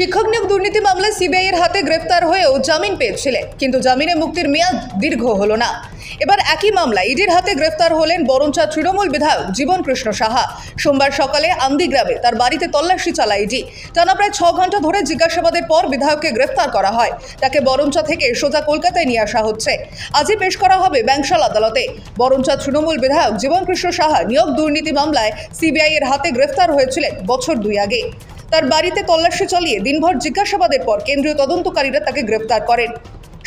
শিক্ষক নিয়োগ দুর্নীতি মামলায় সিবিআই এর হাতে গ্রেফতার হয়েও জামিন পেয়েছিলেন, কিন্তু জামিনে মুক্তির মেয়াদ দীর্ঘ হলো না। এবার একই মামলায় ইডির হাতে গ্রেফতার হলেন বরঞ্চা তৃণমূল বিধায়ক জীবন কৃষ্ণ সাহা। সোমবার সকালে আন্দিগ্রামে তার বাড়িতে তল্লাশি চালায় ইডি। টানা প্রায় ছ ঘণ্টা ধরে জিজ্ঞাসাবাদের পর বিধায়ককে গ্রেফতার করা হয়। তাকে বরঞ্চা থেকে সোজা কলকাতায় নিয়ে আসা হচ্ছে। আজই পেশ করা হবে ব্যাংশাল আদালতে। বরঞ্চা তৃণমূল বিধায়ক জীবন কৃষ্ণ সাহা নিয়োগ দুর্নীতি মামলায় সিবিআই এর হাতে গ্রেফতার হয়েছিলেন বছর দুই আগে। তার বাড়িতে তল্লাশি চালিয়ে দিনভর জিজ্ঞাসাবাদের পর কেন্দ্রীয় তদন্তকারীরা তাকে গ্রেপ্তার করেন।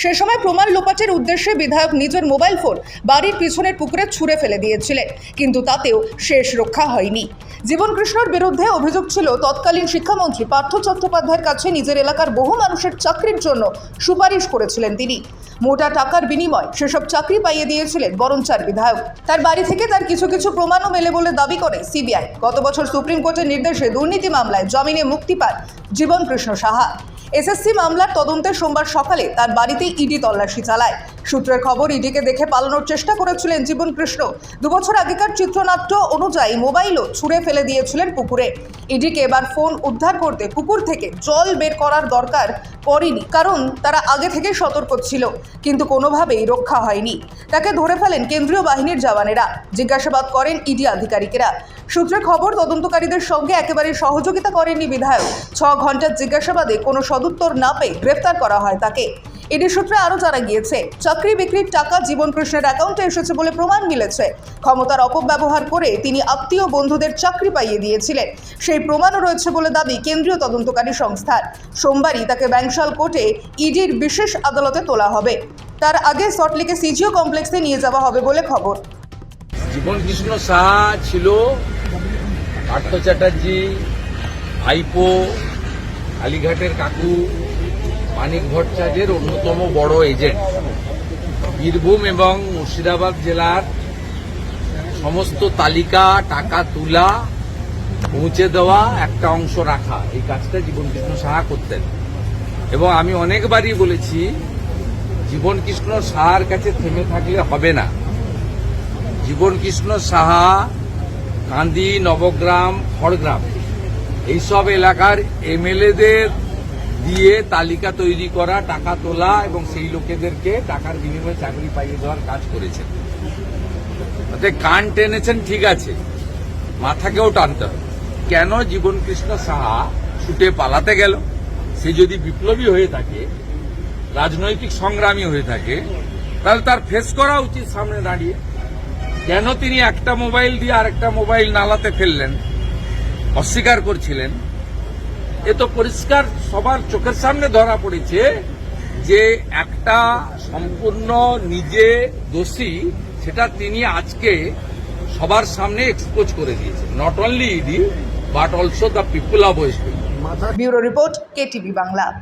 সে সময় প্রমাণ লোপাটের উদ্দেশ্যে বিধায়ক নিজের মোবাইল ফোন বাড়ির পিছনের পুকুরে ছুঁড়ে ফেলে দিয়েছিলেন। কিন্তু তাতেও শেষ রক্ষা হয়নি। জীবন কৃষ্ণর বিরুদ্ধে অভিযোগ ছিল, তৎকালীন শিক্ষামন্ত্রী পার্থ চট্টোপাধ্যায়ের কাছে নিজের এলাকার বহু মানুষের চাকরির জন্য সুপারিশ করেছিলেন তিনি। মোটা টাকার বিনিময় সেসব চাকরি পাইয়ে দিয়েছিলেন বরঞ্চার বিধায়ক। তার বাড়ি থেকে তার কিছু কিছু প্রমাণও মেলে বলে দাবি করে সিবিআই। গত বছর সুপ্রিম কোর্টের নির্দেশে দুর্নীতি মামলায় জামিনে মুক্তি পান জীবন কৃষ্ণ সাহা। এসএসসি মামলার তদন্তে সোমবার সকালে তার বাড়িতে ইডি তল্লাশি চালায়। সূত্রের খবর, ইডিকে দেখে পালানোর চেষ্টা করেছিলেন জীবন কৃষ্ণ। দুবছর আগেকার চিত্রনাট্য অনুযায়ী মোবাইলও ছুঁড়ে ফেলে দিয়েছিলেন পুকুরে। ইডিকে এবার ফোন উদ্ধার করতে পুকুর থেকে জল বের করার দরকার পড়েনি, কারণ তারা আগে থেকে সতর্ক ছিল, কিন্তু কোনোভাবেই রক্ষা হয়নি। তাকে ধরে ফেলেন কেন্দ্রীয় বাহিনীর জওয়ানেরা। জিজ্ঞাসাবাদ করেন ইডি আধিকারিকেরা। সূত্রে খবর, তদন্তকারীদের সঙ্গে একেবারে সহযোগিতা করেননি বিধায়ক। ছ ঘণ্টার জিজ্ঞাসাবাদে কোনো সদুত্তর না পেয়ে গ্রেফতার করা হয় তাকে। ইডি সূত্রে আরও জানা গিয়েছে, চাকরি বিক্রির টাকা জীবন কৃষ্ণের অ্যাকাউন্টে এসেছে বলে প্রমাণ মিলেছে। ক্ষমতার অপব্যবহার করে তিনি আত্মীয় বন্ধুদের চাকরি পাইয়ে দিয়েছিলেন। সেই প্রমাণও রয়েছে বলে দাবি কেন্দ্রীয় তদন্তকারী সংস্থার। সোমবারই তাকে ব্যাংশাল কোর্টে ইডির বিশেষ আদালতে তোলা হবে। তার আগে সল্টলেকে সিজিও কমপ্লেক্সে নিয়ে যাওয়া হবে বলে খবর। জীবন কৃষ্ণ সাহা ছিল পার্থ চ্যাটার্জি আইপো কালীঘাটের কাকু মানিক ভট্টাচার্যের অন্যতম বড় এজেন্ট। বীরভূম এবং মুর্শিদাবাদ জেলার সমস্ত তালিকা, টাকা তোলা পৌঁছে দেওয়া একটা অংশ রাখা। এই কাজটা জীবন কৃষ্ণ সাহা করতেন। এবং আমি অনেকবারই বলেছি জীবন কৃষ্ণ সাহার কাছে থেমে থাকলে হবে না। জীবন কৃষ্ণ সাহা কান্দি নবগ্রাম, খড়গ্রাম, এইসব এলাকার এমএলএদের দিয়ে তালিকা তৈরি করা, টাকা তোলা এবং সেই লোকেদেরকে টাকার বিনিময়ে চাকরি পাইয়ে দেওয়ার কাজ করেছেন। কান টেনেছেন, ঠিক আছে। মাথাকেও টানতে হবে। কেন জীবন কৃষ্ণ সাহা ছুটে পালাতে গেল? সে যদি বিপ্লবী হয়ে থাকে, রাজনৈতিক সংগ্রামী হয়ে থাকে, তাহলে তার ফেস করা উচিত সামনে দাঁড়িয়ে। কেন তিনি একটা মোবাইল দিয়ে আরেকটা মোবাইল নালাতে ফেললেন? অস্বীকার করছিলেন। এ তো পরিষ্কার সবার চোখের সামনে ধরা পড়েছে যে একটা সম্পূর্ণ নিজে দোষী সেটা তিনি আজকে সবার সামনে এক্সপোজ করে দিয়েছে not only ED but also the people of West Bengal bureau report KTV Bangla.